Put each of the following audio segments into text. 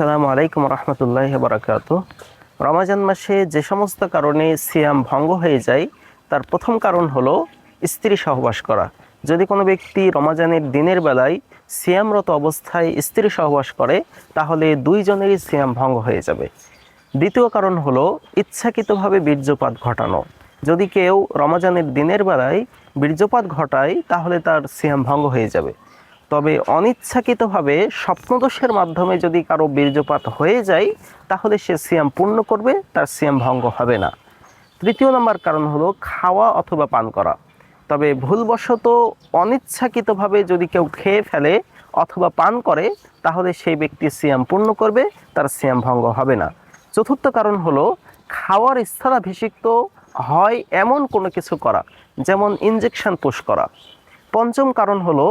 আসসালামু আলাইকুম রহমতুল্লাহ বারাকাত। রমাজান মাসে যে সমস্ত কারণে সিয়াম ভঙ্গ হয়ে যায়, তার প্রথম কারণ হলো স্ত্রী সহবাস করা। যদি কোনো ব্যক্তি রমাজানের দিনের বেলায় সিয়ামরত অবস্থায় স্ত্রী সহবাস করে, তাহলে দুইজনেরই সিয়াম ভঙ্গ হয়ে যাবে। দ্বিতীয় কারণ হলো ইচ্ছাকৃতভাবে বীর্যপাত ঘটানো। যদি কেউ রমাজানের দিনের বেলায় বীর্যপাত ঘটায়, তাহলে তার সিয়াম ভঙ্গ হয়ে যাবে। তবে অনিচ্ছাকৃতভাবে স্বপ্নদোষের মাধ্যমে যদি কারও বীর্যপাত হয়ে যায়, তাহলে সে সিয়াম পূর্ণ করবে, তার সিয়াম ভঙ্গ হবে না। তৃতীয় নম্বর কারণ হলো খাওয়া অথবা পান করা। তবে ভুলবশত অনিচ্ছাকৃতভাবে যদি কেউ খেয়ে ফেলে অথবা পান করে, তাহলে সেই ব্যক্তি সিয়াম পূর্ণ করবে, তার সিয়াম ভঙ্গ হবে না। চতুর্থ কারণ হলো খাওয়ার স্থলাভিষিক্ত হয় এমন কোনো কিছু করা, যেমন ইনজেকশন পুশ করা। পঞ্চম কারণ হলো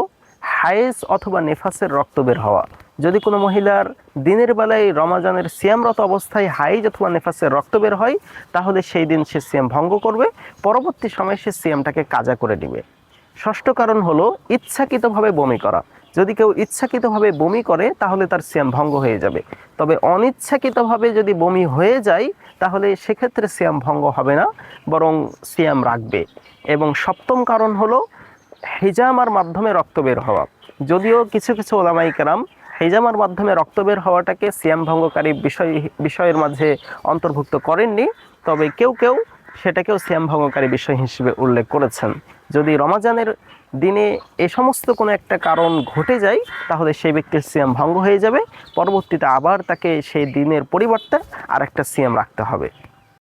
হায়েস অথবা নেফাসের রক্ত বের হওয়া। যদি কোনো মহিলার দিনের বেলায় রমাজানের সিয়ামরত অবস্থায় হাইজ অথবা নেফাসের রক্ত বের হয়, তাহলে সেই দিন সে সিয়াম ভঙ্গ করবে। পরবর্তী সময়ে সে সিয়ামটাকে কাজা করে দিবে ষষ্ঠ কারণ হলো ইচ্ছাকৃতভাবে বমি করা। যদি কেউ ইচ্ছাকৃতভাবে বমি করে, তাহলে তার সিয়াম ভঙ্গ হয়ে যাবে। তবে অনিচ্ছাকৃতভাবে যদি বমি হয়ে যায়, তাহলে সেক্ষেত্রে সিয়াম ভঙ্গ হবে না, বরং সিয়াম রাখবে। এবং সপ্তম কারণ হলো হেজামার মাধ্যমে রক্ত বের হওয়া। যদিও কিছু কিছু ওলামাই কেরাম হেজামার মাধ্যমে রক্ত বের হওয়াটাকে সিয়াম ভঙ্গকারী বিষয়, বিষয়ের মাঝে অন্তর্ভুক্ত করেননি, তবে কেউ কেউ সেটাকেও সিয়াম ভঙ্গকারী বিষয় হিসেবে উল্লেখ করেছেন। যদি রমাজানের দিনে এ সমস্ত কোনো একটা কারণ ঘটে যায়, তাহলে সেই ব্যক্তির সিয়াম ভঙ্গ হয়ে যাবে। পরবর্তীতে আবার তাকে সেই দিনের পরিবর্তে আর একটা সিয়াম রাখতে হবে।